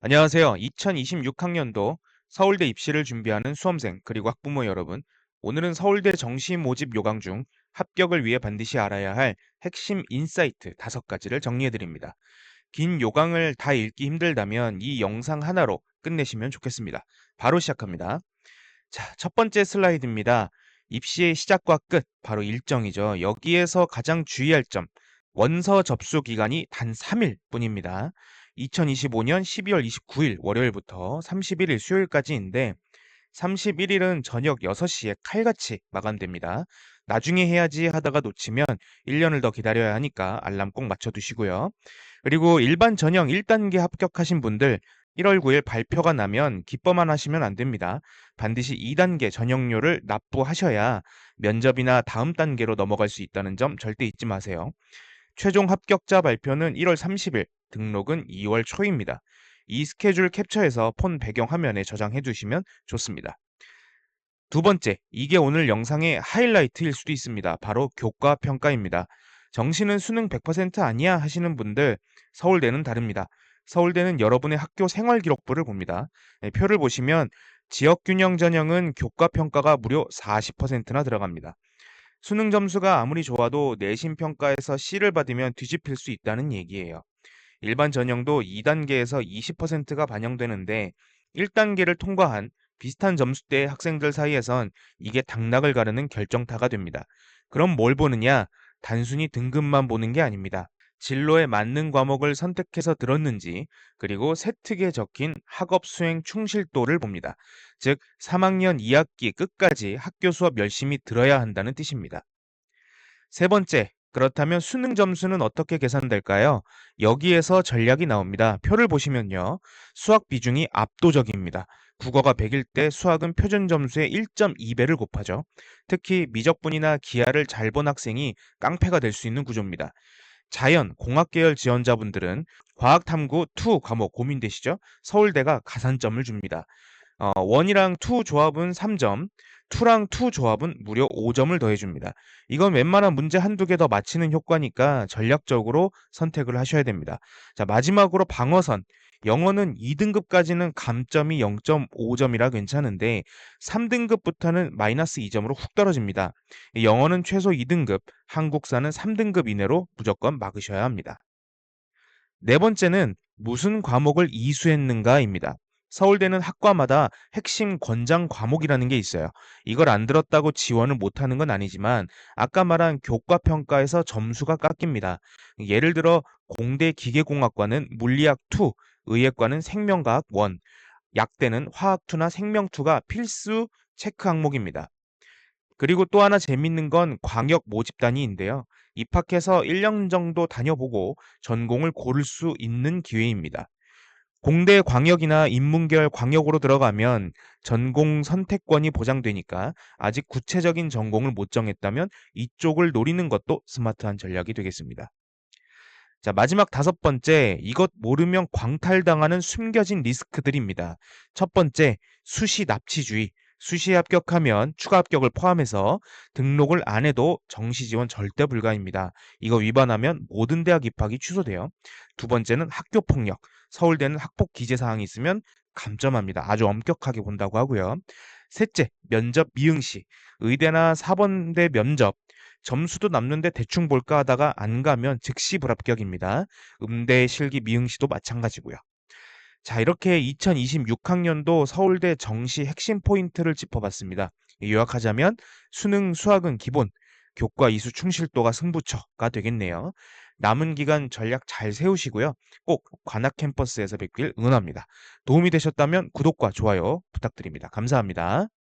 안녕하세요. 2026학년도 서울대 입시를 준비하는 수험생 그리고 학부모 여러분. 오늘은 서울대 정시 모집 요강 중 합격을 위해 반드시 알아야 할 핵심 인사이트 다섯 가지를 정리해 드립니다. 긴 요강을 다 읽기 힘들다면 이 영상 하나로 끝내시면 좋겠습니다. 바로 시작합니다. 자, 첫 번째 슬라이드입니다. 입시의 시작과 끝, 바로 일정이죠. 여기에서 가장 주의할 점, 원서 접수 기간이 단 3일 뿐입니다. 2025년 12월 29일 월요일부터 31일 수요일까지인데 31일은 저녁 6시에 칼같이 마감됩니다. 나중에 해야지 하다가 놓치면 1년을 더 기다려야 하니까 알람 꼭 맞춰두시고요. 그리고 일반 전형 1단계 합격하신 분들 1월 9일 발표가 나면 기뻐만 하시면 안 됩니다. 반드시 2단계 전형료를 납부하셔야 면접이나 다음 단계로 넘어갈 수 있다는 점 절대 잊지 마세요. 최종 합격자 발표는 1월 30일, 등록은 2월 초입니다. 이 스케줄 캡처해서 폰 배경 화면에 저장해 두시면 좋습니다. 두 번째, 이게 오늘 영상의 하이라이트일 수도 있습니다. 바로 교과 평가입니다. 정시는 수능 100% 아니야 하시는 분들 서울대는 다릅니다. 서울대는 여러분의 학교 생활 기록부를 봅니다. 네, 표를 보시면 지역 균형 전형은 교과 평가가 무려 40%나 들어갑니다. 수능 점수가 아무리 좋아도 내신 평가에서 C를 받으면 뒤집힐 수 있다는 얘기예요. 일반 전형도 2단계에서 20%가 반영되는데 1단계를 통과한 비슷한 점수대의 학생들 사이에선 이게 당락을 가르는 결정타가 됩니다. 그럼 뭘 보느냐? 단순히 등급만 보는 게 아닙니다. 진로에 맞는 과목을 선택해서 들었는지, 그리고 세특에 적힌 학업 수행 충실도를 봅니다. 즉, 3학년 2학기 끝까지 학교 수업 열심히 들어야 한다는 뜻입니다. 세 번째, 그렇다면 수능 점수는 어떻게 계산될까요? 여기에서 전략이 나옵니다. 표를 보시면요. 수학 비중이 압도적입니다. 국어가 100일 때 수학은 표준 점수의 1.2배를 곱하죠. 특히 미적분이나 기하를 잘 본 학생이 깡패가 될 수 있는 구조입니다. 자연, 공학 계열 지원자분들은 과학 탐구 2 과목 고민되시죠? 서울대가 가산점을 줍니다. 어, 1이랑 2 조합은 3점, 2랑 2 조합은 무려 5점을 더해줍니다. 이건 웬만한 문제 한두 개 더 맞히는 효과니까 전략적으로 선택을 하셔야 됩니다. 자, 마지막으로 방어선. 영어는 2등급까지는 감점이 0.5점이라 괜찮은데 3등급부터는 마이너스 2점으로 훅 떨어집니다. 영어는 최소 2등급, 한국사는 3등급 이내로 무조건 막으셔야 합니다. 네 번째는 무슨 과목을 이수했는가입니다. 서울대는 학과마다 핵심 권장 과목이라는 게 있어요. 이걸 안 들었다고 지원을 못하는 건 아니지만 아까 말한 교과 평가에서 점수가 깎입니다. 예를 들어 공대 기계공학과는 물리학 2, 의예과는 생명과학 1, 약대는 화학 2나 생명 2가 필수 체크 항목입니다. 그리고 또 하나 재밌는 건 광역 모집 단위인데요. 입학해서 1년 정도 다녀보고 전공을 고를 수 있는 기회입니다. 공대 광역이나 인문계열 광역으로 들어가면 전공 선택권이 보장되니까 아직 구체적인 전공을 못 정했다면 이쪽을 노리는 것도 스마트한 전략이 되겠습니다. 자, 마지막 다섯 번째, 이것 모르면 광탈당하는 숨겨진 리스크들입니다. 첫 번째, 수시 납치주의. 수시에 합격하면 추가 합격을 포함해서 등록을 안 해도 정시 지원 절대 불가입니다. 이거 위반하면 모든 대학 입학이 취소돼요. 두 번째는 학교 폭력. 서울대는 학폭 기재 사항이 있으면 감점합니다. 아주 엄격하게 본다고 하고요. 셋째, 면접 미응시. 의대나 사범대 면접. 점수도 남는데 대충 볼까 하다가 안 가면 즉시 불합격입니다. 음대 실기 미응시도 마찬가지고요. 자, 이렇게 2026학년도 서울대 정시 핵심 포인트를 짚어봤습니다. 요약하자면 수능, 수학은 기본, 교과 이수 충실도가 승부처가 되겠네요. 남은 기간 전략 잘 세우시고요. 꼭 관악 캠퍼스에서 뵙길 응원합니다. 도움이 되셨다면 구독과 좋아요 부탁드립니다. 감사합니다.